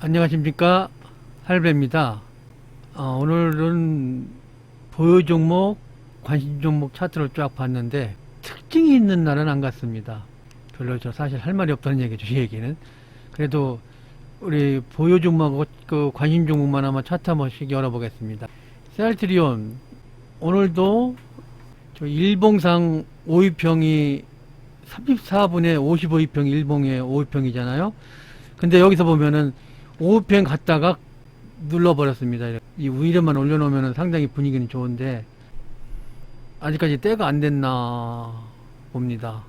안녕하십니까 할배입니다. 어, 오늘은 보유 종목, 관심 종목 차트를 쫙 봤는데 특징이 있는 날은 안 같습니다. 별로 저 사실 할 말이 없다는 얘기죠, 이 얘기는. 그래도 우리 보유 종목하고 그 관심 종목만 한번 차트 한 번씩 열어보겠습니다. 셀트리온 오늘도 저 일봉상 5위평이 34분의 55위평 일봉의 5위평이잖아요. 근데 여기서 보면은 5위평 갔다가 눌러버렸습니다. 이 위로만 올려놓으면 상당히 분위기는 좋은데 아직까지 때가 안 됐나 봅니다.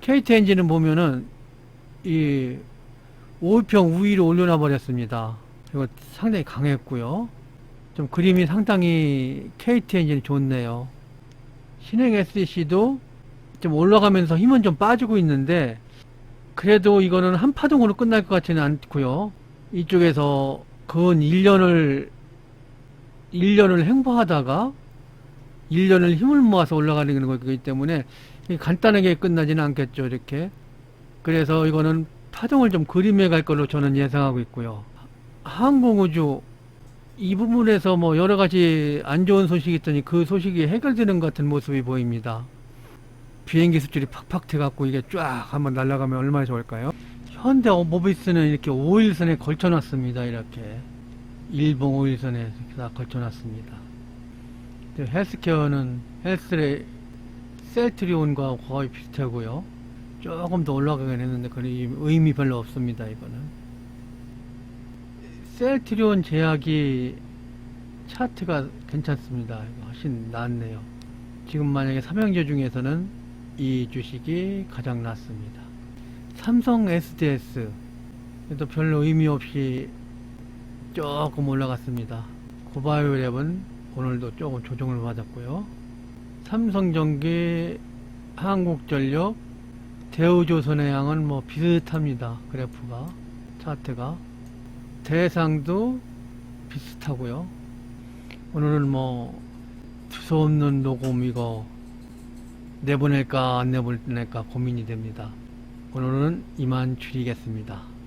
KT 엔진은 보면은 이 5위평 위로 올려놔 버렸습니다. 이거 상당히 강했고요. 좀 그림이 상당히 KT 엔진이 좋네요. 신행 SC도 좀 올라가면서 힘은 좀 빠지고 있는데 그래도 이거는 한 파동으로 끝날 것 같지는 않고요. 이쪽에서 근 1년을 1년을 행보하다가 1년을 힘을 모아서 올라가는 거기 때문에 간단하게 끝나지는 않겠죠, 이렇게. 그래서 이거는 파동을 좀 그림해 갈 걸로 저는 예상하고 있고요. 항공우주 이 부분에서 뭐 여러 가지 안 좋은 소식이 있더니 그 소식이 해결되는 것 같은 모습이 보입니다. 비행기 수출이 팍팍 돼갖고 이게 쫙 한번 날아가면 얼마나 좋을까요? 현대 모비스는 이렇게 5일선에 걸쳐놨습니다. 이렇게 일봉 5일선에 이렇게 다 걸쳐놨습니다. 헬스케어는 헬스레 셀트리온과 거의 비슷하고요. 조금 더 올라가긴 했는데 그런 의미 별로 없습니다. 이거는 셀트리온 제약이 차트가 괜찮습니다. 훨씬 낫네요. 지금 만약에 삼형제 중에서는 이 주식이 가장 낫습니다. 삼성 SDS 도 별로 의미 없이 조금 올라갔습니다. 고바이오랩은 오늘도 조금 조정을 받았고요. 삼성전기, 한국전력, 대우조선의 양은 뭐 비슷합니다. 그래프가 차트가 대상도 비슷하고요. 오늘은 뭐 두서없는 녹음 이거 내보낼까 안 내보낼까 고민이 됩니다. 오늘은 이만 줄이겠습니다.